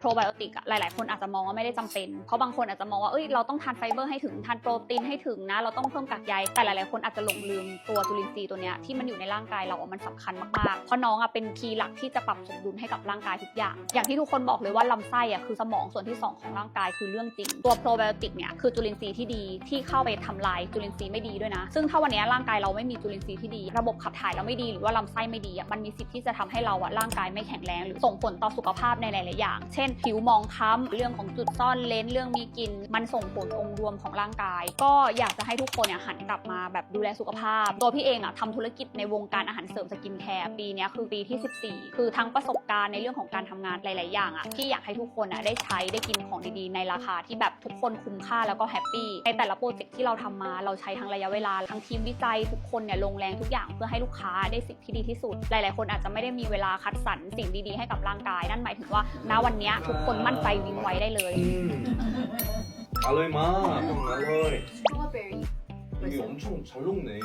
โปรไบโอติกหลายๆ คนอาจจะมองว่าไม่ได้จำเป็น เพราะบางคนอาจจะมองว่า เอ้ย เราต้องทานไฟเบอร์ให้ถึง ทานโปรตีนให้ถึงนะ เราต้องเพิ่มกากใย แต่หลายๆ คนอาจจะหลงลืมตัวจุลินทรีย์ตัวเนี้ยที่มันอยู่ในร่างกายเราอะมันสำคัญมาก ๆ เพราะน้องอะเป็นคีย์หลักที่จะปรับสมดุลให้กับร่างกายทุกอย่าง อย่างที่ทุกคนบอกเลยว่าลำไส้อะคือสมองส่วนที่สองของร่างกายคือเรื่องจริง ตัวโปรไบโอติกเนี่ยคือจุลินทรีย์ที่ดีที่เข้าไปทำลายจุลินทรีย์ไม่ดีด้วยนะ ซึ่งถ้าวันนี้ร่างกายเราไม่มีจุลินทรีย์ที่ดี ระบบขับถ่ายเราไม่ดีหรือว่าลำไส้ไม่ดีอะมันมีสิทธิ์ที่จะทำให้เราอะร่างกายไม่แข็งแรงหรือส่งผลต่อสุขภาพในหลาย ๆ อย่าง เช่นผิวมองคล้ำเรื่องของจุดซ่อนเลนเรื่องมีกลิ่นมันส่งผลองค์รวมของร่างกาย ก็อยากจะให้ทุกคนเนี่ยหันกลับมาแบบดูแลสุขภาพ ตัวพี่เองอะทำธุรกิจในวงการอาหารเสริมสกินแคร์ปีนี้คือปีที่ 14 คือทั้งประสบการณ์ในเรื่องของการทำงานหลาย ๆ อย่างอะที่อยากให้ทุกคนอะได้ใช้ได้กินของดี ๆ ในราคาที่แบบทุกคนคุ้มค่าแล้วก็แฮปปี้ในแต่ละโปรเจกต์ที่เราทำมาเราใช้ทั้งระยะเวลาทั้งทีมวิจัยทุกคนเนี่ยลงแรงทุกอย่างเพื่อให้ลูกค้าได้สิ่งที่ดีที่สุด หลาย ๆ คนอาจจะไม่ได้มีเวลาคัดสรรสิ่งดี ๆ ให้กับร่างกายนั่นหมายถึงว่าณวันนี้ทุกคนมั่นใจวิ่งไว้ได้เลย 음. 알로이 마. 알로이. 스트로베리 이게 엄청 잘 녹네.